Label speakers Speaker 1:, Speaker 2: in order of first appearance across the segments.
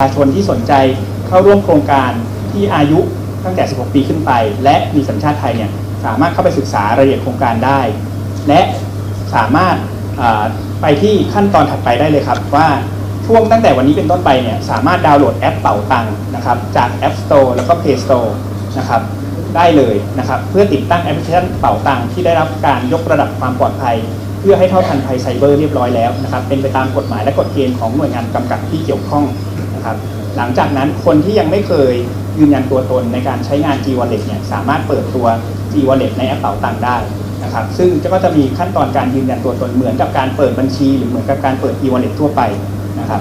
Speaker 1: ประชาชนที่สนใจเข้าร่วมโครงการที่อายุตั้งแต่ 16 ปีขึ้นไป และมีสัญชาติไทยเนี่ยสามารถเข้าไปศึกษารายละเอียดโครงการได้ และสามารถไปที่ขั้นตอนถัดไปได้เลยครับ ว่าช่วงตั้งแต่วันนี้เป็นต้นไปเนี่ยสามารถดาวน์โหลดแอปเป๋าตังนะครับจาก App Store แล้วก็ Play Store นะครับได้เลยนะครับเพื่อติดตั้งแอปพลิเคชันเป๋าตังที่ได้รับการยกระดับความปลอดภัย เพื่อให้เท่าทันภัยไซเบอร์เรียบร้อยแล้วนะครับเป็นไปตามกฎหมายและกฎเกณฑ์ของหน่วยงานกำกับที่เกี่ยวข้อง นะครับ หลังจากนั้นคนที่ยังไม่เคยยืนยันตัวตนในการใช้งาน G Wallet เนี่ยสามารถเปิดตัว G Wallet ในแอปเป๋าตังค์ได้นะครับ ซึ่งก็จะมีขั้นตอนการยืนยันตัวตนเหมือนกับการเปิดบัญชี หรือเหมือนกับการเปิด e wallet ทั่วไปนะครับ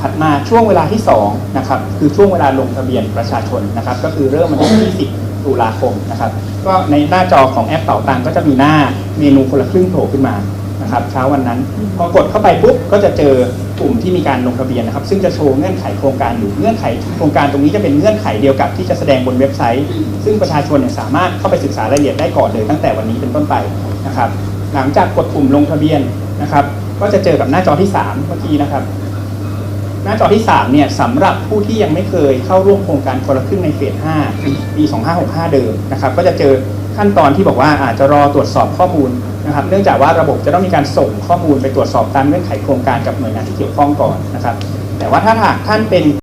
Speaker 1: ถัดมาช่วงเวลาที่2นะครับคือช่วงเวลาลงทะเบียนประชาชนนะครับ ก็คือเริ่มวันที่20ตุลาคมนะครับ ก็ในหน้าจอของแอปเป๋าตังก็จะมีหน้าเมนูคนละครึ่งโผล่ขึ้นมา นะครับเช้าวันนั้น พอกดเข้าไปปุ๊บก็จะเจอกลุ่มที่มีการลงทะเบียนนะครับ ซึ่งจะโชว์เงื่อนไขโครงการอยู่เงื่อนไขโครงการตรงนี้จะเป็นเงื่อนไขเดียวกับที่จะแสดงบนเว็บไซต์ ซึ่งประชาชนเนี่ยสามารถเข้าไปศึกษารายละเอียดได้ก่อนเลยตั้งแต่วันนี้เป็นต้นไปนะครับ หลังจากกดปุ่มลงทะเบียนนะครับ ก็จะเจอกับหน้าจอที่สามเมื่อกี้นะครับ หน้าจอที่3เนี่ยสำหรับผู้ที่ยังไม่เคยเข้าร่วมโครงการคนละครึ่งในเฟส5ปี2565 เดิมนะครับ ก็จะเจอ ขั้นตอนที่บอกว่าอาจจะรอตรวจสอบข้อมูลนะครับ เนื่องจากว่าระบบจะต้องมีการส่งข้อมูลไปตรวจสอบตามเงื่อนไขโครงการกับหน่วยงานที่เกี่ยวข้องก่อนนะครับ แต่ว่าถ้าหากท่านเป็น